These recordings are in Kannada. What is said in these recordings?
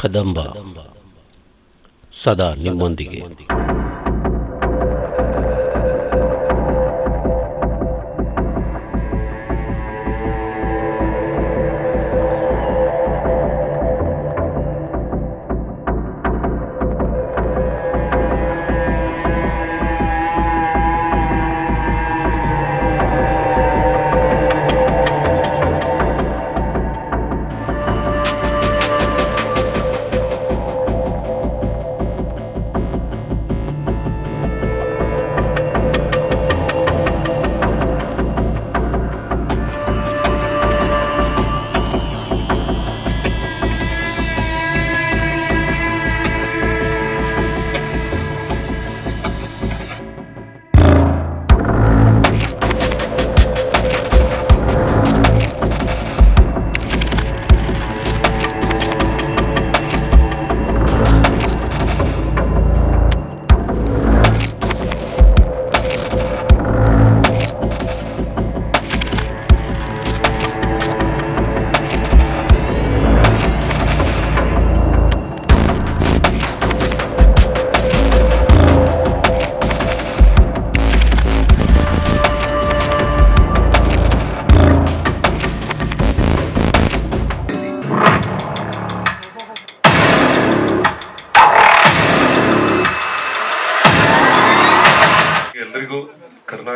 ಕದಂಬ. ಸದಾ ನಿಮ್ಮೊಂದಿಗೆ.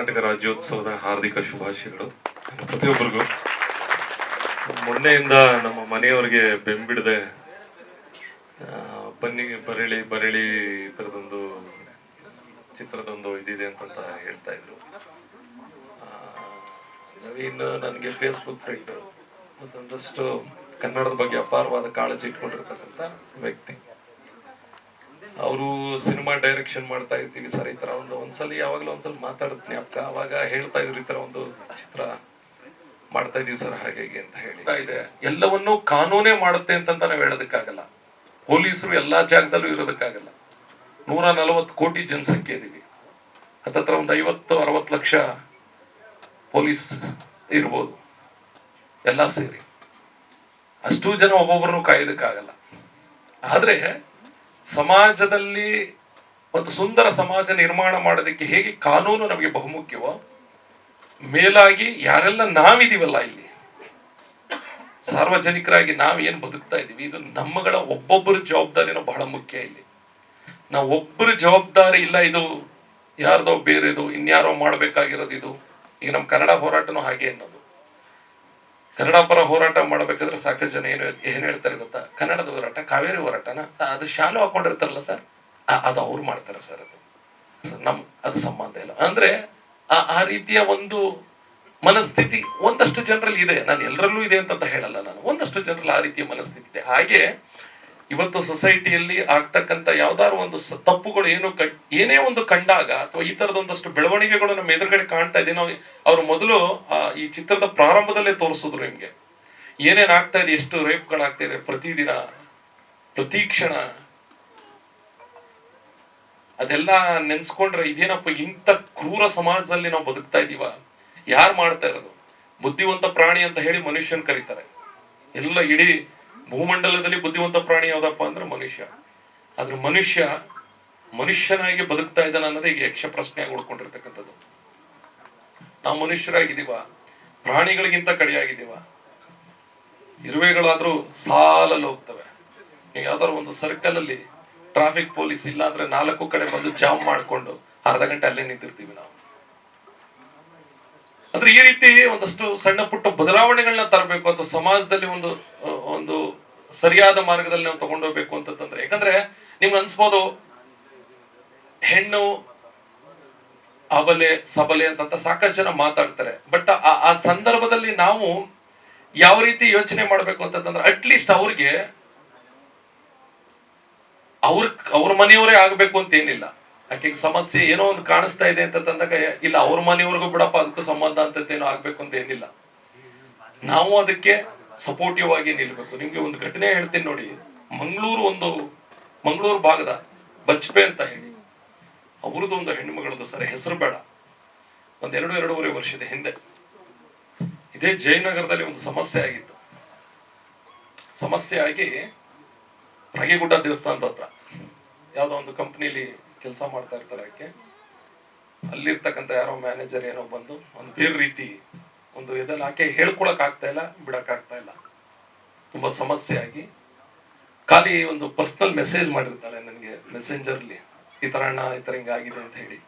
ಕರ್ನಾಟಕ ರಾಜ್ಯೋತ್ಸವದ ಹಾರ್ದಿಕ ಶುಭಾಶಯಗಳು. ಪ್ರತಿಯೊಬ್ಬರಿಗೂ ಮೊನ್ನೆಯಿಂದ ನಮ್ಮ ಮನೆಯವರಿಗೆ ಬೆಂಬಿಡದೆ ಬನ್ನಿ ಬರಳಿ ಬರಳಿ ಥರದೊಂದು ಚಿತ್ರದೊಂದು ಇದಿದೆ ಅಂತ ಹೇಳ್ತಾ ಇದ್ರು. ನವೀನ್ ನನಗೆ ಫೇಸ್ಬುಕ್ ಫ್ರೆಂಡ್ ಮತ್ತೊಂದಷ್ಟು ಕನ್ನಡದ ಬಗ್ಗೆ ಅಪಾರವಾದ ಕಾಳಜಿ ಇಟ್ಕೊಂಡಿರ್ತಕ್ಕಂಥ ವ್ಯಕ್ತಿ. ಅವರು ಸಿನಿಮಾ ಡೈರೆಕ್ಷನ್ ಮಾಡ್ತಾ ಇರ್ತೀವಿ ಸರ್, ಈ ಥರ ಒಂದು ಒಂದ್ಸಲಿ ಯಾವಾಗಲೂ ಒಂದ್ಸಲ ಮಾತಾಡ್ತೀನಿ ಜ್ಞಾಪಕ ಅವಾಗ ಹೇಳ್ತಾ ಇದ್ರು ಈ ಥರ ಒಂದು ಚಿತ್ರ ಮಾಡ್ತಾ ಇದೀವಿ ಸರ್, ಹಾಗೆ ಅಂತ ಹೇಳಿ. ಇದೆ. ಎಲ್ಲವನ್ನೂ ಕಾನೂನೇ ಮಾಡುತ್ತೆ ಅಂತ ನಾವು ಹೇಳೋದಕ್ಕಾಗಲ್ಲ. ಪೊಲೀಸರು ಎಲ್ಲಾ ಜಾಗದಲ್ಲೂ ಇರೋದಕ್ಕಾಗಲ್ಲ. ನೂರ ನಲವತ್ತು ಕೋಟಿ ಜನಸಂಖ್ಯೆ ಇದೀವಿ. ಹತ್ತತ್ರ ಒಂದು ಐವತ್ತು, ಅರವತ್ತು ಲಕ್ಷ ಪೊಲೀಸ್ ಇರ್ಬೋದು. ಎಲ್ಲ ಸೇರಿ. ಅಷ್ಟು ಜನ ಒಬ್ಬೊಬ್ಬರನ್ನು ಕಾಯೋದಕ್ಕಾಗಲ್ಲ ಆದ್ರೆ ಸಮಾಜದಲ್ಲಿ ಒಂದು ಸುಂದರ ಸಮಾಜ ನಿರ್ಮಾಣ ಮಾಡೋದಕ್ಕೆ ಹೇಗೆ ಕಾನೂನು ನಮಗೆ ಬಹುಮುಖ್ಯವೋ, ಮೇಲಾಗಿ ಯಾರೆಲ್ಲ ನಾವಿದೀವಲ್ಲ ಇಲ್ಲಿ, ಸಾರ್ವಜನಿಕರಾಗಿ ನಾವು ಏನು ಬದುಕ್ತಾ ಇದ್ದೀವಿ, ಇದು ನಮ್ಮಗಳ ಒಬ್ಬೊಬ್ಬರ ಜವಾಬ್ದಾರಿನೂ ಬಹಳ ಮುಖ್ಯ ಇಲ್ಲಿ. ನಾವು ಒಬ್ಬರ ಜವಾಬ್ದಾರಿ ಇಲ್ಲ, ಇದು ಯಾರ್ದೋ ಬೇರೆದು, ಇನ್ಯಾರೋ ಮಾಡಬೇಕಾಗಿರೋದು ಇದು. ಈಗ ನಮ್ಮ ಕನ್ನಡ ಹೋರಾಟನೂ ಹಾಗೆ ಅನ್ನೋದು. ಕನ್ನಡ ಪರ ಹೋರಾಟ ಮಾಡಬೇಕಾದ್ರೆ ಸಾಕಷ್ಟು ಜನ ಏನು ಏನ್ ಹೇಳ್ತಾರೆ ಗೊತ್ತಾ? ಕನ್ನಡದ ಹೋರಾಟ, ಕಾವೇರಿ ಹೋರಾಟನ ಅದು ಶಾಲು ಹಾಕೊಂಡಿರ್ತಾರಲ್ಲ ಸರ್ ಅದು ಅವ್ರು ಮಾಡ್ತಾರೆ ಸರ್ ಅದು. ನಮ್, ಅದು ಸಂಬಂಧ ಇಲ್ಲ. ಅಂದ್ರೆ ಆ ಆ ರೀತಿಯ ಒಂದು ಮನಸ್ಥಿತಿ ಒಂದಷ್ಟು ಜನರಲ್ಲಿ ಇದೆ. ನಾನು ಎಲ್ಲರಲ್ಲೂ ಇದೆ ಅಂತ ಹೇಳಲ್ಲ ನಾನು. ಒಂದಷ್ಟು ಜನರಲ್ಲಿ ಆ ರೀತಿಯ ಮನಸ್ಥಿತಿ ಇದೆ. ಹಾಗೆ ಇವತ್ತು ಸೊಸೈಟಿಯಲ್ಲಿ ಆಗ್ತಕ್ಕಂಥ ಯಾವ್ದಾದ್ರು ಒಂದು ತಪ್ಪುಗಳು ಏನು ಏನೇ ಒಂದು ಕಂಡಾಗ ಅಥವಾ ಈ ತರದ ಒಂದಷ್ಟು ಬೆಳವಣಿಗೆಗಳು ನಮ್ಮ ಎದುರುಗಡೆ ಕಾಣ್ತಾ ಇದೆ ನಾವು ಅವ್ರು ಮೊದಲು ಈ ಚಿತ್ರದ ಪ್ರಾರಂಭದಲ್ಲೇ ತೋರಿಸಿದ್ರು ನಿಮ್ಗೆ. ಏನೇನ್ ಆಗ್ತಾ ಇದೆ, ಎಷ್ಟು ರೇಪ್ಗಳಾಗ್ತಾ ಇದೆ ಪ್ರತಿದಿನ ಪ್ರತಿ ಕ್ಷಣ ಅದೆಲ್ಲ ನೆನ್ಸ್ಕೊಂಡ್ರೆ ಇದೇನಪ್ಪ ಇಂಥ ಕ್ರೂರ ಸಮಾಜದಲ್ಲಿ ನಾವು ಬದುಕ್ತಾ ಇದೀವ ಯಾರು ಮಾಡ್ತಾ ಇರೋದು? ಬುದ್ಧಿವಂತ ಪ್ರಾಣಿ ಅಂತ ಹೇಳಿ ಮನುಷ್ಯನ್ ಕರೀತಾರೆ. ಎಲ್ಲ ಇಡೀ ಭೂಮಂಡಲದಲ್ಲಿ ಬುದ್ಧಿವಂತ ಪ್ರಾಣಿ ಯಾವ್ದಪ್ಪ ಅಂದ್ರೆ ಮನುಷ್ಯ. ಆದ್ರೆ ಮನುಷ್ಯ ಮನುಷ್ಯನಾಗಿ ಬದುಕ್ತಾ ಇದ್ದಾನೆ ಅನ್ನೋದೇ ಈಗ ಯಕ್ಷ ಪ್ರಶ್ನೆಯಾಗಿ ಉಳ್ಕೊಂಡಿರ್ತಕ್ಕಂಥದ್ದು. ನಾವು ಮನುಷ್ಯರಾಗಿದ್ದೀವ, ಪ್ರಾಣಿಗಳಿಗಿಂತ ಕಡೆಯಾಗಿದ್ದೀವ, ಇರುವೆಗಳಾದ್ರೂ ಸಾಲಲ್ಲಿ ಹೋಗ್ತವೆ. ನೀವು ಯಾವ್ದಾದ್ರು ಒಂದು ಸರ್ಕಲ್ ಅಲ್ಲಿ ಟ್ರಾಫಿಕ್ ಪೊಲೀಸ್ ಇಲ್ಲ ಅಂದ್ರೆ ನಾಲ್ಕು ಕಡೆ ಬಂದು ಜಾಮ್ ಮಾಡ್ಕೊಂಡು ಅರ್ಧ ಗಂಟೆ ಅಲ್ಲೇ ನಿಂತಿರ್ತೀವಿ ನಾವು. ಅಂದ್ರೆ ಈ ರೀತಿ ಒಂದಷ್ಟು ಸಣ್ಣ ಪುಟ್ಟ ಬದಲಾವಣೆಗಳನ್ನ ತರಬೇಕು ಅಥವಾ ಸಮಾಜದಲ್ಲಿ ಒಂದು ಒಂದು ಸರಿಯಾದ ಮಾರ್ಗದಲ್ಲಿ ನಾವು ತಗೊಂಡೋಗ್ಬೇಕು ಅಂತಂದ್ರೆ ಯಾಕಂದ್ರೆ ನಿಮ್ಗೆ ಅನ್ಸ್ಬೋದು, ಹೆಣ್ಣು, ಅಬಲೆ, ಸಬಲೆ ಅಂತ ಸಾಕಷ್ಟು ಜನ ಮಾತಾಡ್ತಾರೆ. ಬಟ್ ಆ ಸಂದರ್ಭದಲ್ಲಿ ನಾವು ಯಾವ ರೀತಿ ಯೋಚನೆ ಮಾಡ್ಬೇಕು ಅಂತಂದ್ರೆ ಅಟ್ಲೀಸ್ಟ್ ಅವ್ರಿಗೆ, ಅವ್ರ ಅವ್ರ ಮನೆಯವರೇ ಆಗ್ಬೇಕು ಅಂತ ಏನಿಲ್ಲ. ಆಕೆಗೆ ಸಮಸ್ಯೆ ಏನೋ ಒಂದು ಕಾಣಿಸ್ತಾ ಇದೆ ಅಂತ ತಂದಾಗ, ಇಲ್ಲ, ಅವ್ರ ಮನೆಯವ್ರಿಗೂ ಬಿಡಪ್ಪ, ಅದಕ್ಕೂ ಸಂಬಂಧ ಅಂತ ಏನೋ ಆಗ್ಬೇಕು ಅಂತ ಏನಿಲ್ಲ. ನಾವು ಅದಕ್ಕೆ ಸಪೋರ್ಟಿವ್ ಆಗಿ ನಿಲ್ಬೇಕು. ನಿಮ್ಗೆ ಒಂದು ಘಟನೆ ಹೇಳ್ತೀನಿ ನೋಡಿ. ಮಂಗಳೂರು ಒಂದು, ಮಂಗಳೂರು ಭಾಗದ ಬಚ್ಪೆ ಅಂತ ಹೇಳಿ. ಅವ್ರದ್ದು ಒಂದು ಹೆಣ್ಮಗಳದ್ದು ಸರ್, ಹೆಸರು ಬೇಡ. ಒಂದ್ ಎರಡು, ಎರಡೂವರೆ ವರ್ಷದ ಹಿಂದೆ. ಇದೇ ಜಯನಗರದಲ್ಲಿ ಒಂದು ಸಮಸ್ಯೆ ಆಗಿತ್ತು. ಸಮಸ್ಯೆ ಆಗಿ ರಾಗಿಗುಡ್ಡ ದೇವಸ್ಥಾನದ ಹತ್ರ. ಯಾವುದೋ ಒಂದು ಕಂಪ್ನಿಲಿ ಕೆಲಸ ಮಾಡ್ತಾ ಇರ್ತಾರೆ ಆಕೆ. ಅಲ್ಲಿರ್ತಕ್ಕಂಥ ಯಾರೋ ಮ್ಯಾನೇಜರ್ ಏನೋ ಬಂದು ಒಂದು ಬೇರೆ ರೀತಿ ಒಂದು ಇದೆಲ್ಲ ಆಕೆ ಹೇಳ್ಕೊಳಕ್ ಆಗ್ತಾ ಇಲ್ಲ, ಬಿಡಕ್ ಆಗ್ತಾ ಇಲ್ಲ. ತುಂಬಾ ಸಮಸ್ಯೆ ಆಗಿ ಖಾಲಿ ಒಂದು ಪರ್ಸನಲ್ ಮೆಸೇಜ್ ಮಾಡಿರ್ತಾಳೆ ನನಗೆ ಮೆಸೆಂಜರ್ಲಿ ಈ ಥರ ಅಣ್ಣ, ಈ ತರ ಹಿಂಗಾಗಿದೆ ಅಂತ ಹೇಳಿ.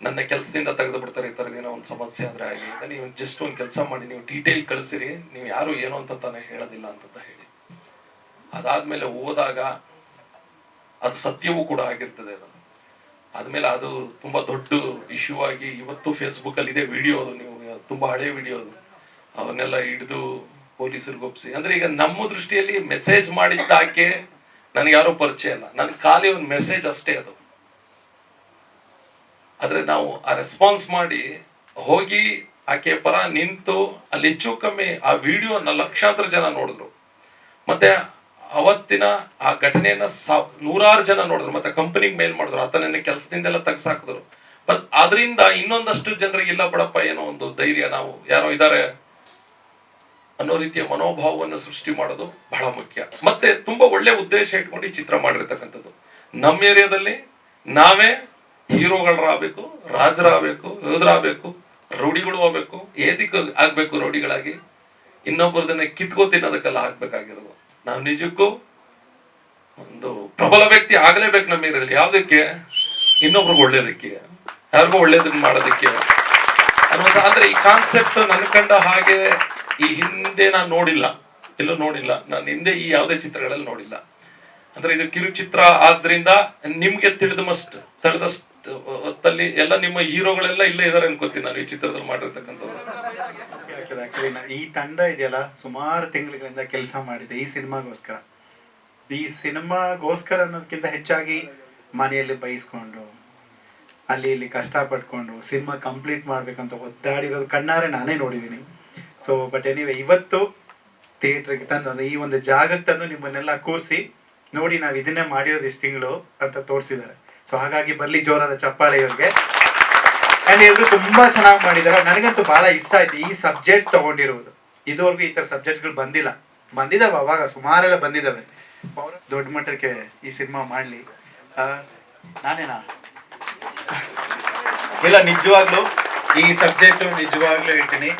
ನನ್ನ ಕೆಲಸದಿಂದ ತೆಗೆದು ಬಿಡ್ತಾರೆ, ಈ ಥರದ್ದು ಏನೋ ಒಂದು ಸಮಸ್ಯೆ ಆದ್ರೆ ಆಗಿ ಅಂತ ನೀವು ಜಸ್ಟ್ ಒಂದು ಕೆಲಸ ಮಾಡಿ, ನೀವು ಡೀಟೇಲ್ ಕಳಿಸಿರಿ, ನೀವು ಯಾರು ಏನು ಅಂತ ತಾನೇ ಹೇಳೋದಿಲ್ಲ ಅಂತ ಹೇಳಿ. ಅದಾದ್ಮೇಲೆ ಹೋದಾಗ ಅದು ಸತ್ಯವೂ ಕೂಡ ಆಗಿರ್ತದೆ ಅದು. ಆದ್ಮೇಲೆ ಅದು ತುಂಬಾ ದೊಡ್ಡ ಇಶ್ಯೂ ಆಗಿ ಇವತ್ತು ಫೇಸ್ಬುಕ್ ಅಲ್ಲಿ ಇದೆ ವಿಡಿಯೋ ಅದು ನೀವು, ತುಂಬಾ ಹಳೆ ವಿಡಿಯೋ ಅದು. ಅವನ್ನೆಲ್ಲ ಹಿಡಿದು ಪೊಲೀಸರಿಗೆ ಒಪ್ಪಿಸಿ ಅಂದ್ರೆ ಈಗ ನಮ್ಮ ದೃಷ್ಟಿಯಲ್ಲಿ ಮೆಸೇಜ್ ಮಾಡಿದ್ದಾಕೆ ನನಗೆ ಯಾರೋ ಪರಿಚಯ ಇಲ್ಲ. ನನ್ಗೆ ಖಾಲಿ ಒಂದು ಮೆಸೇಜ್ ಅಷ್ಟೇ ಅದು. ಆದ್ರೆ ನಾವು ಆ ರೆಸ್ಪಾನ್ಸ್ ಮಾಡಿ ಹೋಗಿ ಆಕೆ ಪರ ನಿಂತು ಅಲ್ಲಿ ಹೆಚ್ಚು ಕಮ್ಮಿ ಆ ವಿಡಿಯೋನ ಲಕ್ಷಾಂತರ ಜನ ನೋಡಿದ್ರು. ಮತ್ತೆ ಅವತ್ತಿನ ಆ ಘಟನೆಯನ್ನ ನೂರಾರು ಜನ ನೋಡಿದ್ರು, ಮತ್ತೆ ಕಂಪನಿಗೆ ಮೇಲ್ ಮಾಡಿದ್ರು ಆತನನ್ನ ಕೆಲಸದಿಂದೆಲ್ಲ ತೆಗ್ಸಾಕಿದ್ರು. ಬಟ್ ಅದರಿಂದ ಇನ್ನೊಂದಷ್ಟು ಜನರಿಗೆ, ಇಲ್ಲ ಬಿಡಪ್ಪ, ಏನೋ ಒಂದು ಧೈರ್ಯ, ನಾವು ಯಾರೋ ಇದಾರೆ ಅನ್ನೋ ರೀತಿಯ ಮನೋಭಾವವನ್ನು ಸೃಷ್ಟಿ ಮಾಡೋದು ಬಹಳ ಮುಖ್ಯ. ಮತ್ತೆ ತುಂಬಾ ಒಳ್ಳೆ ಉದ್ದೇಶ ಇಟ್ಕೊಂಡು ಈ ಚಿತ್ರ ಮಾಡಿರ್ತಕ್ಕಂಥದ್ದು. ನಮ್ಮ ಏರಿಯಾದಲ್ಲಿ ನಾವೇ ಹೀರೋಗಳರಾಗಬೇಕು, ರಾಜರಾಗಬೇಕು, ಯೋಧರಾಗಬೇಕು ರೌಡಿಗಳು ಆಗ್ಬೇಕು, ಏದಿಕ ಆಗ್ಬೇಕು ರೌಡಿಗಳಾಗಿ ಇನ್ನೊಬ್ಬರದನ್ನ ಕಿತ್ಕೋ ತಿನ್ನೋದಕ್ಕೆಲ್ಲ ಆಗ್ಬೇಕಾಗಿರೋದು. ನಾವು ನಿಜಕ್ಕೂ ಒಂದು ಪ್ರಬಲ ವ್ಯಕ್ತಿ ಆಗಲೇಬೇಕು ನಮ್ಮ ಏರಿಯಾದಲ್ಲಿ ಯಾವ್ದಕ್ಕೆ? ಇನ್ನೊಬ್ರಿಗೆ ಒಳ್ಳೇದಕ್ಕೆ. ಯಾರಿಗೂ ಒಳ್ಳೇದನ್ನ ಮಾಡೋದಕ್ಕೆ. ಅನ್ನುವಂಥ ಅಂದ್ರೆ ಈ ಕಾನ್ಸೆಪ್ಟ್ ನನ್ ಕಂಡ ಹಾಗೆ ಈ ಹಿಂದೆ ನಾನು ನೋಡಿಲ್ಲ. ಎಲ್ಲೂ ನೋಡಿಲ್ಲ. ನಾನು ಹಿಂದೆ ಈ ಯಾವುದೇ ಚಿತ್ರಗಳಲ್ಲಿ ನೋಡಿಲ್ಲ. ಅಂದ್ರೆ ಇದು ಕಿರುಚಿತ್ರ ಆದ್ರಿಂದ ನಿಮ್ಗೆ ತಿಳಿದ ಮಸ್ಟ್ ತಿಳಿದಷ್ಟು ಹೊತ್ತಲ್ಲಿ ಎಲ್ಲ ನಿಮ್ಮ ಹೀರೋಗಳೆಲ್ಲ ಇಲ್ಲೇ ಇದಾರೆ ಅನ್ಕೋತೀನಿ ನಾನು ಈ ಚಿತ್ರದಲ್ಲಿ ಮಾಡಿರ್ತಕ್ಕಂಥವ್ರು. ಈ ತಂಡ ಇದೆಯಲ್ಲ, ಸುಮಾರು ತಿಂಗಳಿಂದ ಕೆಲಸ ಮಾಡಿದೆ ಈ ಸಿನಿಮಾಗೋಸ್ಕರ. ಈ ಸಿನಿಮಾಗೋಸ್ಕರ ಅನ್ನೋದಕ್ಕಿಂತ ಹೆಚ್ಚಾಗಿ ಮನೆಯಲ್ಲಿ ಬೈಸ್ಕೊಂಡು, ಅಲ್ಲಿ ಇಲ್ಲಿ ಕಷ್ಟ ಪಟ್ಕೊಂಡು ಸಿನಿಮಾ ಕಂಪ್ಲೀಟ್ ಮಾಡ್ಬೇಕಂತ ಒದ್ದಾಡಿರೋದು ಕಣ್ಣಾರೆ ನಾನೇ ನೋಡಿದ್ದೀನಿ. ಸೊ ಬಟ್ ಎನಿವೆ ಇವತ್ತು ಥಿಯೇಟ್ರಿಗೆ ತಂದು, ಅಂದ್ರೆ ಈ ಒಂದು ಜಾಗಕ್ಕೆ ತಂದು ನಿಮ್ಮನ್ನೆಲ್ಲ ಕೂರಿಸಿ, ನೋಡಿ ನಾವು ಇದನ್ನೇ ಮಾಡಿರೋದು ಇಷ್ಟು ತಿಂಗಳು ಅಂತ ತೋರಿಸಿದ್ದಾರೆ. ಸೊ ಹಾಗಾಗಿ ಬರ್ಲಿ ಜೋರಾದ ಚಪ್ಪಾಳೆ ಇವ್ರಿಗೆ. ಅಂಡ್ ಎಲ್ರು ತುಂಬಾ ಚೆನ್ನಾಗಿ ಮಾಡಿದಾರೆ. ನನಗಂತೂ ಬಹಳ ಇಷ್ಟ ಆಯ್ತು ಈ ಸಬ್ಜೆಕ್ಟ್ ತಗೊಂಡಿರುವುದು ಇದುವರೆಗೂ ಈ ತರ ಸಬ್ಜೆಕ್ಟ್ಗಳು ಬಂದಿಲ್ಲ. ಬಂದಿದಾವೆ ಅವಾಗ, ಸುಮಾರೆಲ್ಲ ಬಂದಿದಾವೆ. ದೊಡ್ಡ ಮಟ್ಟಕ್ಕೆ ಈ ಸಿನಿಮಾ ಮಾಡ್ಲಿ. ನಾನೇನಾ? ಇಲ್ಲ, ನಿಜವಾಗ್ಲು ಈ ಸಬ್ಜೆಕ್ಟ್ ನಿಜವಾಗ್ಲೂ ಹೇಳ್ತೀನಿ.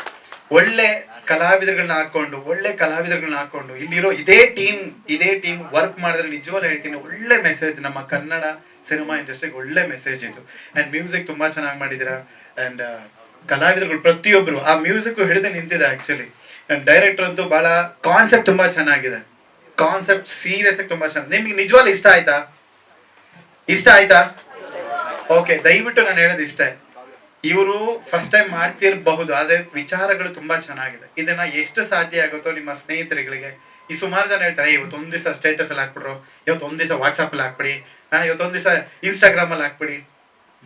ಒಳ್ಳೆ ಕಲಾವಿದರುಗಳನ್ನ ಹಾಕೊಂಡು ಒಳ್ಳೆ ಕಲಾವಿದರುಗಳನ್ನ ಹಾಕೊಂಡು ಇಲ್ಲಿರೋ ಇದೇ ಟೀಮ್ ಇದೇ ಟೀಮ್ ವರ್ಕ್ ಮಾಡಿದ್ರೆ ನಿಜವಾಗ್ಲೂ ಹೇಳ್ತೀನಿ, ಒಳ್ಳೆ ಮೆಸೇಜ್ ನಮ್ಮ ಕನ್ನಡ ಸಿನಿಮಾ ಇಂಡಸ್ಟ್ರಿಗೆ ಒಳ್ಳೆ ಮೆಸೇಜ್ ಇದು ಅಂಡ್ ಮ್ಯೂಸಿಕ್ ತುಂಬಾ ಚೆನ್ನಾಗಿ ಮಾಡಿದಿರ? ಅಂಡ್ ಕಲಾವಿದರುಗಳು ಪ್ರತಿಯೊಬ್ರು, ಆ ಮ್ಯೂಸಿಕ್ ಹಿಡಿದು ನಿಂತಿದೆ ಆಕ್ಚುಲಿ ಅಂಡ್ ಡೈರೆಕ್ಟರ್ ಅಂತೂ ಬಹಳ ಕಾನ್ಸೆಪ್ಟ್ ತುಂಬಾ ಚೆನ್ನಾಗಿದೆ. ಕಾನ್ಸೆಪ್ಟ್ ಸೀರಿಯಸ್ ಆಗಿ ತುಂಬಾ ಚೆನ್ನಾಗಿ, ನಿಮ್ಗೆ ನಿಜವಾಗ್ಲೂ ಇಷ್ಟ ಆಯ್ತಾ? ಇಷ್ಟ ಆಯ್ತಾ? ಓಕೆ ದಯವಿಟ್ಟು ನಾನು ಹೇಳೋದು ಇಷ್ಟೇ. ಇವರು ಫಸ್ಟ್ ಟೈಮ್ ಮಾಡ್ತಿರಬಹುದು, ಆದ್ರೆ ವಿಚಾರಗಳು ತುಂಬಾ ಚೆನ್ನಾಗಿದೆ. ಇದನ್ನ ಎಷ್ಟು ಸಾಧ್ಯ ಆಗುತ್ತೋ ನಿಮ್ಮ ಸ್ನೇಹಿತರುಗಳಿಗೆ. ಈ ಸುಮಾರು ಜನ ಹೇಳ್ತಾರೆ ಇವತ್ತು ಒಂದ್ ದಿವಸ ಸ್ಟೇಟಸ್ ಅಲ್ಲಿ ಹಾಕ್ಬಿಡ್ರು ಇವತ್ತೊಂದ್ ದಿವಸ ವಾಟ್ಸಪ್ ಅಲ್ಲಿ ಹಾಕ್ಬಿಡಿ ಹಾ, ಇವತ್ತೊಂದ್ ದಿವಸ ಇನ್ಸ್ಟಾಗ್ರಾಮ್ ಅಲ್ಲಿ ಹಾಕ್ಬಿಡಿ.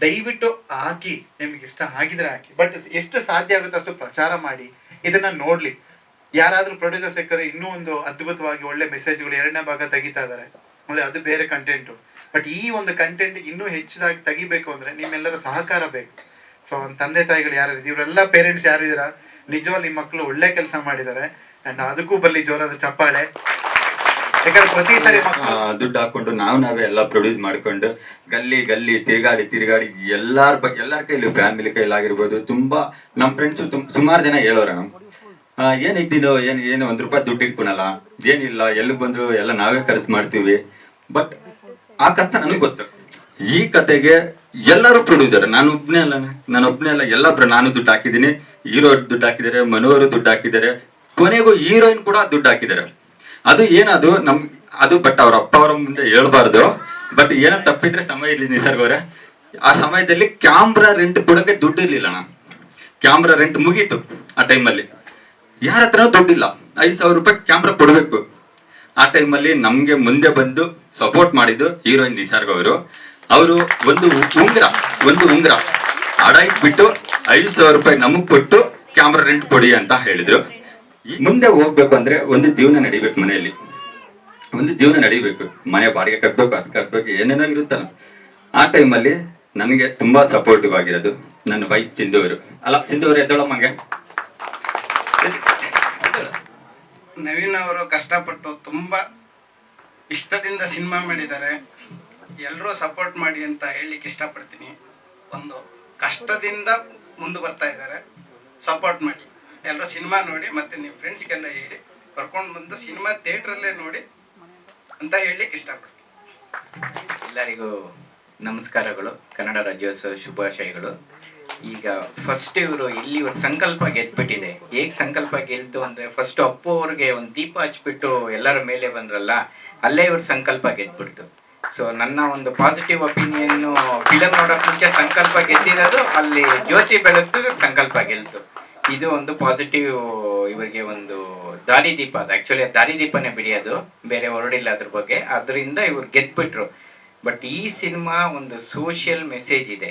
ದಯವಿಟ್ಟು ಹಾಕಿ, ನಿಮ್ಗೆ ಇಷ್ಟ ಆಗಿದ್ರೆ ಹಾಕಿ. ಬಟ್ ಎಷ್ಟು ಸಾಧ್ಯ ಆಗುತ್ತೆ ಅಷ್ಟು ಪ್ರಚಾರ ಮಾಡಿ. ಇದನ್ನ ನೋಡ್ಲಿ. ಯಾರಾದ್ರೂ ಪ್ರೊಡ್ಯೂಸರ್ ಸಿಗ್ತಾರೆ ಇನ್ನೂ ಒಂದು ಅದ್ಭುತವಾಗಿ ಒಳ್ಳೆ ಮೆಸೇಜ್ಗಳು ಎರಡನೇ ಭಾಗ ತೆಗಿತಾ ಇದಾರೆ. ಒಳ್ಳೆ ಅದು ಬೇರೆ ಕಂಟೆಂಟು ಬಟ್ ಈ ಒಂದು ಕಂಟೆಂಟ್ ಇನ್ನೂ ಹೆಚ್ಚದಾಗಿ ತೆಗಿಬೇಕು ಅಂದ್ರೆ ನಿಮ್ಮೆಲ್ಲರ ಸಹಕಾರ ಬೇಕು. ಸೊ ತಂದೆ ತಾಯಿಗಳು ಯಾರು ಇವರೆಲ್ಲ ಪೇರೆಂಟ್ಸ್ ಯಾರಿದ್ದೀರಾ ನಿಜವಾಗಿ ನಿಮ್ಮ ಮಕ್ಕಳು ಒಳ್ಳೆ ಕೆಲಸ ಮಾಡಿದ್ದಾರೆ ಅಂಡ್ ಅದಕ್ಕೂ ಬಲ್ಲಿ ಜೋರಾದ ಚಪ್ಪಾಳೆ. ಯಾಕಂದ್ರೆ ಪ್ರತಿ ಸರಿ ದುಡ್ಡು ಹಾಕೊಂಡು ನಾವು ನಾವೇ ಎಲ್ಲ ಪ್ರೊಡ್ಯೂಸ್ ಮಾಡ್ಕೊಂಡು ಗಲ್ಲಿ ಗಲ್ಲಿ ತಿರುಗಾಡಿ ತಿರುಗಾಡಿ ಎಲ್ಲಾರ ಬಗ್ಗೆ ಎಲ್ಲಾರ ಕೈಲಿ ಫ್ಯಾಮಿಲಿ ಕೈಲಾಗಿರ್ಬೋದು. ತುಂಬಾ ನಮ್ಮ ಫ್ರೆಂಡ್ಸ್ ಸುಮಾರು ಜನ ಹೇಳೋರ ನಮ್ ಏನ್ ಇದ್ದಿದ್ದು ಏನ್ ಏನು ಒಂದ್ ರೂಪಾಯಿ ದುಡ್ಡು ಇಟ್ಕೊಳಲ್ಲ? ಏನಿಲ್ಲ? ಎಲ್ಲಿ ಬಂದ್ರು? ಎಲ್ಲ ನಾವೇ ಖರ್ಚು ಮಾಡ್ತೀವಿ. ಬಟ್ ಆ ಕಷ್ಟ ನನಗೆ ಗೊತ್ತು. ಈ ಕತೆಗೆ ಎಲ್ಲರೂ ಪ್ರೊಡ್ಯೂಸರ್ ನಾನು ಒಬ್ನೇ ಅಲ್ಲ. ನಾನು ಒಬ್ನೇ ಅಲ್ಲ. ಎಲ್ಲ ನಾನು ದುಡ್ಡು ಹಾಕಿದ್ದೀನಿ. ಹೀರೋ ದುಡ್ಡು ಹಾಕಿದ್ದಾರೆ. ಮನೋರು ದುಡ್ಡು ಹಾಕಿದ್ದಾರೆ. ಕೊನೆಗೂ ಹೀರೋಯಿನ್ ಕೂಡ ದುಡ್ಡು ಹಾಕಿದ್ದಾರೆ. ಅದು ಏನದು? ನಮ್ ಅದು ಬಟ್ ಅವ್ರ ಅಪ್ಪ ಅವರ ಮುಂದೆ ಹೇಳ್ಬಾರ್ದು. ಬಟ್ ಏನೋ ತಪ್ಪಿದ್ರೆ ಸಮಯ ಇರ್ಲಿ ನಿಸರ್ಗ ಆ ಸಮಯದಲ್ಲಿ ಕ್ಯಾಮ್ರಾ ರೆಂಟ್ ಕೊಡಕ್ಕೆ ದುಡ್ಡು ಇರ್ಲಿಲ್ಲ ಅಣ್ಣ. ಕ್ಯಾಮ್ರಾ ರೆಂಟ್ ಮುಗೀತು ಆ ಟೈಮಲ್ಲಿ ಯಾರ ಹತ್ರ ದುಡ್ಡಿಲ್ಲ. ಐದು ಸಾವಿರ ರೂಪಾಯಿ ಕ್ಯಾಮ್ರಾ ಕೊಡಬೇಕು. ಆ ಟೈಮಲ್ಲಿ ನಮ್ಗೆ ಮುಂದೆ ಬಂದು ಸಪೋರ್ಟ್ ಮಾಡಿದ್ದು ಹೀರೋಯಿನ್ ನಿಸರ್ಗ ಅವರು. ಅವರು ಒಂದು ಉಂಗ್ರ ಒಂದು ಉಂಗ್ರ. ಅಡ ಇಟ್ಬಿಟ್ಟು ಐದು ಸಾವಿರ ರೂಪಾಯಿ ನಮಗ್ ಕೊಟ್ಟು ಕ್ಯಾಮ್ರಾ ರೆಂಟ್ ಕೊಡಿ ಅಂತ ಹೇಳಿದ್ರು. ಮುಂದೆ ಹೋಗ್ಬೇಕು ಅಂದ್ರೆ ಒಂದು ಜೀವನ ನಡಿಬೇಕು ಮನೆಯಲ್ಲಿ. ಒಂದು ಜೀವನ ನಡಿಬೇಕು. ಮನೆ ಬಾಡಿಗೆ ಕಟ್ಬೇಕು, ಅದು ಕಟ್ಬೇಕು, ಏನೇನೋ ಇರುತ್ತಲ್ಲ. ಆ ಟೈಮಲ್ಲಿ ನನಗೆ ತುಂಬಾ ಸಪೋರ್ಟಿವ್ ಆಗಿರೋದು ನನ್ನ ವೈಫ್ ಸಿಂಧು ಅವರು. ಅಲ್ಲ, ಸಿಂಧು ಅವರು ಎದ್ದೊಳಮ್ಮಂಗೆ ನವೀನ್ ಅವರು ಕಷ್ಟಪಟ್ಟು ತುಂಬಾ ಇಷ್ಟದಿಂದ ಸಿನಿಮಾ ಮಾಡಿದ್ದಾರೆ. ಎಲ್ಲರೂ ಸಪೋರ್ಟ್ ಮಾಡಿ ಅಂತ ಹೇಳಲಿಕ್ಕೆ ಇಷ್ಟಪಡ್ತೀನಿ. ಒಂದು ಕಷ್ಟದಿಂದ ಮುಂದೆ ಬರ್ತಾ ಇದ್ದಾರೆ. ಸಪೋರ್ಟ್ ಮಾಡಿ. ಎಲ್ಲರೂ ಸಿನಿಮಾ ನೋಡಿ ಮತ್ತೆ ನಿಮ್ಮ ಫ್ರೆಂಡ್ಸ್ಗೆಲ್ಲ ಹೇಳಿ, ಕರ್ಕೊಂಡು ಬಂದು ಸಿನಿಮಾ ಥಿಯೇಟ್ರಲ್ಲೇ ನೋಡಿ ಅಂತ ಹೇಳಲಿಕ್ಕೆ ಇಷ್ಟಪಡ್ತೀನಿ. ಎಲ್ಲರಿಗೂ ನಮಸ್ಕಾರಗಳು. ಕನ್ನಡ ರಾಜ್ಯೋತ್ಸವ ಶುಭಾಶಯಗಳು. ಈಗ ಫಸ್ಟ್ ಇವರು ಇಲ್ಲಿ ಇವ್ರ ಸಂಕಲ್ಪ ಗೆದ್ಬಿಟ್ಟಿದೆ. ಹೇಗೆ ಸಂಕಲ್ಪ ಗೆಲ್ತು ಅಂದ್ರೆ ಫಸ್ಟ್ ಅಪ್ಪು ಅವ್ರಿಗೆ ಒಂದು ದೀಪ ಹಚ್ಬಿಟ್ಟು ಎಲ್ಲರ ಮೇಲೆ ಬಂದ್ರಲ್ಲ, ಅಲ್ಲೇ ಇವ್ರ ಸಂಕಲ್ಪ ಗೆದ್ಬಿಡ್ತು. ಸೊ ನನ್ನ ಒಂದು ಪಾಸಿಟಿವ್ ಒಪಿನಿಯನ್ ಫಿಲಮ್ ನೋಡಕ್ ಮುಂಚೆ ಸಂಕಲ್ಪ ಗೆದ್ದಿರೋದು, ಅಲ್ಲಿ ಜ್ಯೋತಿ ಬೆಳಕು ಸಂಕಲ್ಪ ಗೆಲ್ತು. ಇದು ಒಂದು ಪಾಸಿಟಿವ್ ಇವರಿಗೆ ಒಂದು ದಾರಿದೀಪ ಅದು. ಆಕ್ಚುಲಿ ದಾರಿದೀಪನೇ ಬಿಡಿಯೋದು ಬೇರೆ ಹೊರಡಿಲ್ಲ ಅದ್ರ ಬಗ್ಗೆ. ಅದರಿಂದ ಇವ್ರು ಗೆದ್ಬಿಟ್ರು. ಬಟ್ ಈ ಸಿನಿಮಾ ಒಂದು ಸೋಷಿಯಲ್ ಮೆಸೇಜ್ ಇದೆ.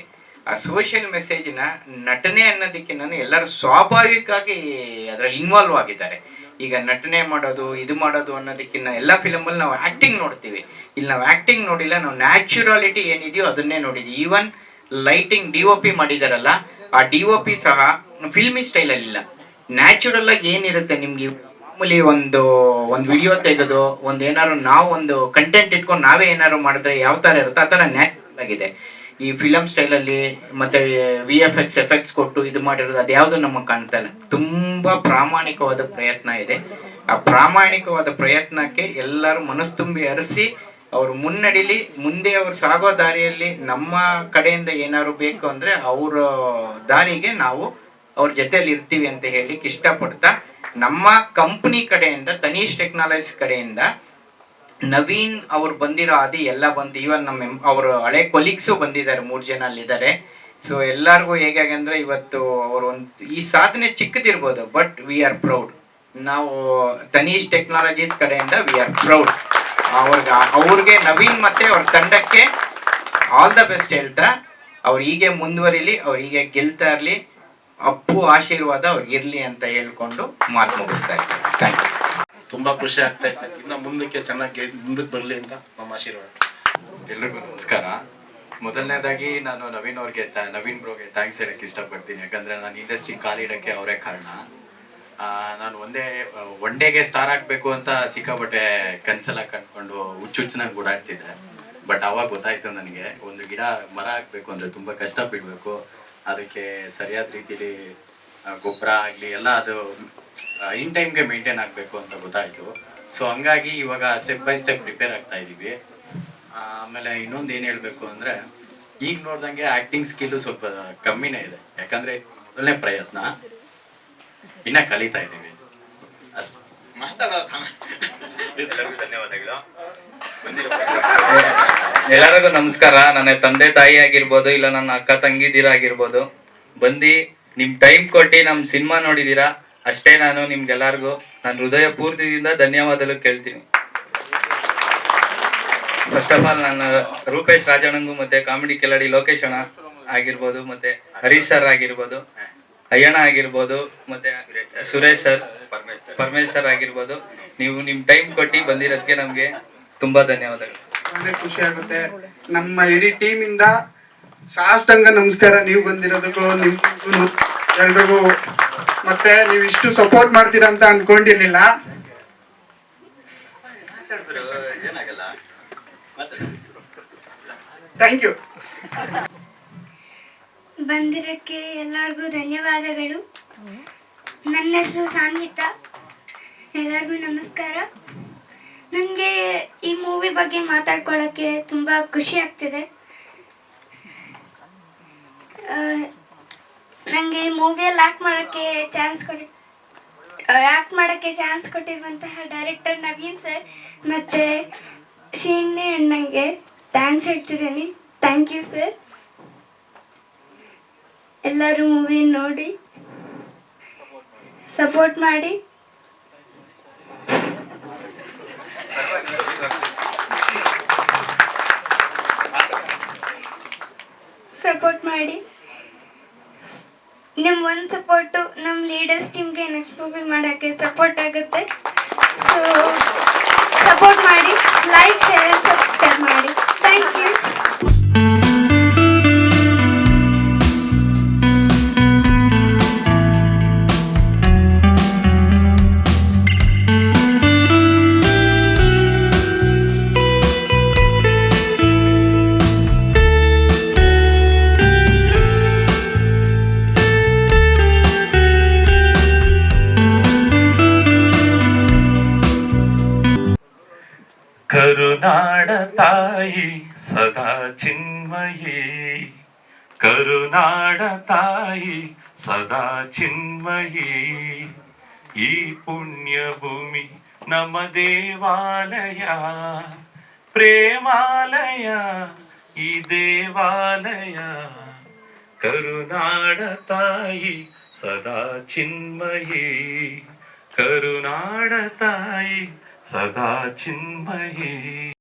ಆ ಸೋಷಿಯಲ್ ಮೆಸೇಜ್ನ ನಟನೆ ಅನ್ನೋದಕ್ಕೆ ನಾನು ಎಲ್ಲರೂ ಸ್ವಾಭಾವಿಕವಾಗಿ ಅದರಲ್ಲಿ ಇನ್ವಾಲ್ವ್ ಆಗಿದ್ದಾರೆ. ಈಗ ನಟನೆ ಮಾಡೋದು, ಇದು ಮಾಡೋದು ಅನ್ನೋದಕ್ಕಿಂತ ಎಲ್ಲ ಫಿಲಮಲ್ಲಿ ನಾವು ಆ್ಯಕ್ಟಿಂಗ್ ನೋಡ್ತೀವಿ. ಇಲ್ಲಿ ನಾವು ಆ್ಯಕ್ಟಿಂಗ್ ನೋಡಿಲ್ಲ, ನಾವು ನ್ಯಾಚುರಾಲಿಟಿ ಏನಿದೆಯೋ ಅದನ್ನೇ ನೋಡಿದ್ವಿ. Even lighting D O P ಮಾಡಿದಾರಲ್ಲ, ಆ ಡಿ ಒ ಪಿ ಸಹ ಫಿಲ್ಮಿ ಸ್ಟೈಲಲ್ಲಿಲ್ಲ ನ್ಯಾಚುರಲ್ ಆಗಿ ಏನಿರುತ್ತೆ ನಿಮ್ಗೆ ಮಾಮೂಲಿ ಒಂದು ಒಂದು ವಿಡಿಯೋ ತೆಗೆದು, ಒಂದು ಏನಾದ್ರು ನಾವು ಒಂದು ಕಂಟೆಂಟ್ ಇಟ್ಕೊಂಡು ನಾವೇ ಏನಾದ್ರು ಮಾಡಿದ್ರೆ ಯಾವ ಥರ ಇರುತ್ತೆ, ಆ ಥರ ನ್ಯಾಚುರಲ್ ಆಗಿದೆ. ಈ ಫಿಲಮ್ ಸ್ಟೈಲಲ್ಲಿ ಮತ್ತೆ ವಿ ಎಫ್ ಎಕ್ಸ್ ಎಫೆಕ್ಟ್ಸ್ ಕೊಟ್ಟು ಇದು ಮಾಡಿರೋದು ಅದು ಯಾವುದು ನಮಗೆ ಕಾಣ್ತಾ ಇಲ್ಲ. ತುಂಬಾ ಪ್ರಾಮಾಣಿಕವಾದ ಪ್ರಯತ್ನ ಇದೆ. ಆ ಪ್ರಾಮಾಣಿಕವಾದ ಪ್ರಯತ್ನಕ್ಕೆ ಎಲ್ಲರೂ ಮನಸ್ತುಂಬಿ ಅರಸಿ, ಅವರು ಮುನ್ನಡಿಲಿ, ಮುಂದೆ ಅವ್ರು ಸಾಗೋ ದಾರಿಯಲ್ಲಿ ನಮ್ಮ ಕಡೆಯಿಂದ ಏನಾದ್ರು ಬೇಕು ಅಂದ್ರೆ ಅವರ ದಾರಿಗೆ ನಾವು ಅವ್ರ ಜೊತೆಲಿ ಇರ್ತೀವಿ ಅಂತ ಹೇಳಲಿಕ್ಕೆ ಇಷ್ಟಪಡ್ತಾ ನಮ್ಮ ಕಂಪನಿ ಕಡೆಯಿಂದ, ತನೀಶ್ ಟೆಕ್ನಾಲಜಿ ಕಡೆಯಿಂದ ನವೀನ್ ಅವ್ರು ಬಂದಿರೋ ಆದಿ ಎಲ್ಲ ಬಂದು ಈವನ್ ನಮ್ಮ ಅವರು ಹಳೆ ಕೊಲೀಗ್ಸು ಬಂದಿದ್ದಾರೆ, ಮೂರು ಜನ ಅಲ್ಲಿದ್ದಾರೆ. ಸೊ ಎಲ್ಲರಿಗೂ ಹೇಗಾಗಿ ಅಂದ್ರೆ ಇವತ್ತು ಅವರು ಒಂದು ಈ ಸಾಧನೆ ಚಿಕ್ಕದಿರ್ಬೋದು ಬಟ್ ವಿ ಆರ್ ಪ್ರೌಡ್ ನಾವು ತನೀಶ್ ಟೆಕ್ನಾಲಜೀಸ್ ಕಡೆಯಿಂದ ವಿ ಆರ್ ಪ್ರೌಡ್ ಅವ್ರಿಗೆ ಅವ್ರಿಗೆ ನವೀನ್ ಮತ್ತೆ ಅವ್ರ ತಂಡಕ್ಕೆ ಆಲ್ ದ ಬೆಸ್ಟ್ ಹೇಳ್ತಾ, ಅವ್ರು ಹೀಗೆ ಮುಂದುವರಿಲಿ, ಅವ್ರು ಹೀಗೆ ಗೆಲ್ತಾ ಇರ್ಲಿ. ಅಪ್ಪು ಆಶೀರ್ವಾದ ಅವ್ರಿಗೆ ಇರ್ಲಿ ಅಂತ ಹೇಳ್ಕೊಂಡು ಮಾತು ಮುಗಿಸ್ತಾ ಇದ್ದೀನಿ. ಥ್ಯಾಂಕ್ ಯು ತುಂಬಾ ಖುಷಿ ಆಗ್ತಾ ಇತ್ತು. ಇನ್ನ ಮುಂದಕ್ಕೆ ಚೆನ್ನಾಗಿ ಮುಂದಕ್ಕೆ ಬರಲಿ ಅಂತ ನಮ್ಮ ಆಶೀರ್ವಾದ. ಎಲ್ರಿಗೂ ನಮಸ್ಕಾರ. ಮೊದಲನೇದಾಗಿ ನಾನು ನವೀನ್ ಅವ್ರಿಗೆ ತ- ನವೀನ್ ಬ್ರೋಗೆ ಥ್ಯಾಂಕ್ಸ್ ಹೇಳಕ್ಕೆ ಇಷ್ಟಪಡ್ತೀನಿ. ಯಾಕಂದ್ರೆ ನಾನು ಇಂಡಸ್ಟ್ರಿ ಕಾಲಿಡಕ್ಕೆ ಅವರೇ ಕಾರಣ. ನಾನು ಒಂದೇ ಒನ್ ಡೇಗೆ ಸ್ಟಾರ್ ಆಗ್ಬೇಕು ಅಂತ ಸಿಕ್ಕಾಪಟ್ಟೆ ಕನ್ಸೆಲ್ಲ ಕಂಡ್ಕೊಂಡು ಹುಚ್ಚುಚ್ಚನಾಗಿ ಓಡಾಡ್ತಿದ್ದೆ. ಬಟ್ ಅವಾಗ ಗೊತ್ತಾಯ್ತು ನನಗೆ ಒಂದು ಗಿಡ ಮರ ಹಾಕ್ಬೇಕು ಅಂದ್ರೆ ತುಂಬಾ ಕಷ್ಟ ಬಿಡ್ಬೇಕು ಅದಕ್ಕೆ ಸರಿಯಾದ ರೀತಿಲಿ ಗೊಬ್ಬರ ಆಗಲಿ ಎಲ್ಲ ಅದು ಇನ್ ಟೈಮ್ಗೆ ಮೇಂಟೈನ್ ಆಗಬೇಕು ಅಂತ ಗೊತ್ತಾಯಿತು. ಸೊ ಹಂಗಾಗಿ ಇವಾಗ ಸ್ಟೆಪ್ ಬೈ ಸ್ಟೆಪ್ ಪ್ರಿಪೇರ್ ಆಗ್ತಾ ಇದ್ದೀವಿ ಆಮೇಲೆ ಇನ್ನೊಂದು ಏನು ಹೇಳಬೇಕು ಅಂದರೆ ಈಗ ನೋಡ್ದಂಗೆ ಆ್ಯಕ್ಟಿಂಗ್ ಸ್ಕಿಲ್ಲು ಸ್ವಲ್ಪ ಕಮ್ಮಿನೇ ಇದೆ. ಯಾಕಂದರೆ ಮೊದಲನೇ ಪ್ರಯತ್ನ. ಇನ್ನ ಕಲಿತಾ ಇದ್ದೀವಿ. ಅಷ್ಟೇ. ಮಾತಾಡೋದು? ಧನ್ಯವಾದಗಳು. ಎಲ್ಲರಿಗೂ ನಮಸ್ಕಾರ. ನನ್ನ ತಂದೆ ತಾಯಿ ಆಗಿರ್ಬೋದು, ಇಲ್ಲ ನನ್ನ ಅಕ್ಕ ತಂಗಿದಿರ ಆಗಿರ್ಬೋದು. ಬಂದು, ನಿಮ್ ಟೈಮ್ ಕೊಟ್ಟು ನಮ್ ಸಿನಿಮಾ ನೋಡಿದೀರಾ? ಅಷ್ಟೇ ನಾನು ನಿಮ್ಗೆಲ್ಲಾರ್ಗು ನನ್ನ ಹೃದಯ ಪೂರ್ತಿಯಿಂದ ಧನ್ಯವಾದಗಳು ಕೇಳ್ತೀನಿ. ಫಸ್ಟ್ ಆಫ್ ಆಲ್ ನನ್ನ ರೂಪೇಶ್ ರಾಜಣ್ಣಂಗು ಮತ್ತೆ ಕಾಮಿಡಿ ಕಿಲಾಡಿ ಲೋಕೇಶ್ ಅಣ್ಣ ಆಗಿರ್ಬೋದು, ಮತ್ತೆ ಹರೀಶ್ ಸರ್ ಆಗಿರ್ಬೋದು, ಅಯ್ಯಣ್ಣ ಆಗಿರ್ಬೋದು, ಮತ್ತೆ ಸುರೇಶ್ ಸರ್ ಪರಮೇಶ್ ಸರ್ ಆಗಿರ್ಬೋದು. ನೀವು ನಿಮ್ ಟೈಮ್ ಕೊಟ್ಟು ಬಂದಿರೋದಕ್ಕೆ ನಮ್ಗೆ ತುಂಬಾ ಧನ್ಯವಾದಗಳು. ತುಂಬಾನೇ ಖುಷಿ ಆಗುತ್ತೆ. ನಮ್ಮ ಇಡೀ ಟೀಮ್ ಇಂದ ಸಾಷ್ಟಾಂಗ ನಮಸ್ಕಾರ. ನೀವು ಬಂದಿರೋದಕ್ಕೂ ನಿಮ್ಗೂ ಎಲ್ರಿಗೂ. ಮತ್ತೆ ನೀವು ಇಷ್ಟು ಸಪೋರ್ಟ್ ಮಾಡ್ತೀರಾ ಅಂತ ಅನ್ಕೊಂಡಿರ್ಲಿಲ್ಲ. ಥ್ಯಾಂಕ್ ಯು ಬಂದಿರಕ್ಕೆ ಎಲ್ಲರಿಗೂ ಧನ್ಯವಾದಗಳು. ನನ್ನ ಹೆಸರು ಸಾನ್ವಿತಾ. ಎಲ್ಲರಿಗೂ ನಮಸ್ಕಾರ. ನನಗೆ ಈ ಮೂವಿ ಬಗ್ಗೆ ಮಾತಾಡ್ಕೊಳ್ಳೋಕ್ಕೆ ತುಂಬ ಖುಷಿ ಆಗ್ತಿದೆ. ನನಗೆ ಈ ಮೂವಿಯಲ್ಲಿ ಆ್ಯಕ್ಟ್ ಮಾಡೋಕ್ಕೆ ಚಾನ್ಸ್ ಕೊಡಿ ಆ್ಯಕ್ಟ್ ಮಾಡೋಕ್ಕೆ ಚಾನ್ಸ್ ಕೊಟ್ಟಿರುವಂತಹ ಡೈರೆಕ್ಟರ್ ನವೀನ್ ಸರ್ ಮತ್ತು ಸೀನ್ ಅಣ್ಣಂಗೆ ಥ್ಯಾಂಕ್ಸ್ ಹೇಳ್ತಿದ್ದೀನಿ. ಥ್ಯಾಂಕ್ ಯು ಸರ್ ಎಲ್ಲರೂ ಮೂವಿ ನೋಡಿ ಸಪೋರ್ಟ್ ಮಾಡಿ. ಸಪೋರ್ಟ್ ಮಾಡಿ. ನಿಮ್ಮ ಒಂದು ಸಪೋರ್ಟು ನಮ್ಮ ಲೀಡರ್ಸ್ ಟೀಮ್ಗೆ ನೆಕ್ಸ್ಟ್ ಮೂವಿ ಮಾಡಕ್ಕೆ ಸಪೋರ್ಟ್ ಆಗುತ್ತೆ. ಸೊ ಸಪೋರ್ಟ್ ಮಾಡಿ ಲೈಕ್ ಶೇರ್ ಸಬ್ಸ್ಕ್ರೈಬ್ ಮಾಡಿ. Thank you Chinmaye. ಕರುನಾಡ ತಾಯಿ, ಸದಾ ಚಿನ್ಮಯೇ. ಈ ಪುಣ್ಯ ಭೂಮಿ ನಮ್ಮ ದೇವಾಲಯ, ಪ್ರೇಮಾಲಯ, ಈ ದೇವಾಲಯ. ಕರುನಾಡ ತಾಯಿ, ಸದಾ ಚಿನ್ಮಯೇ. ಕರುನಾಡ ತಾಯಿ, ಸದಾ ಚಿನ್ಮಯೇ.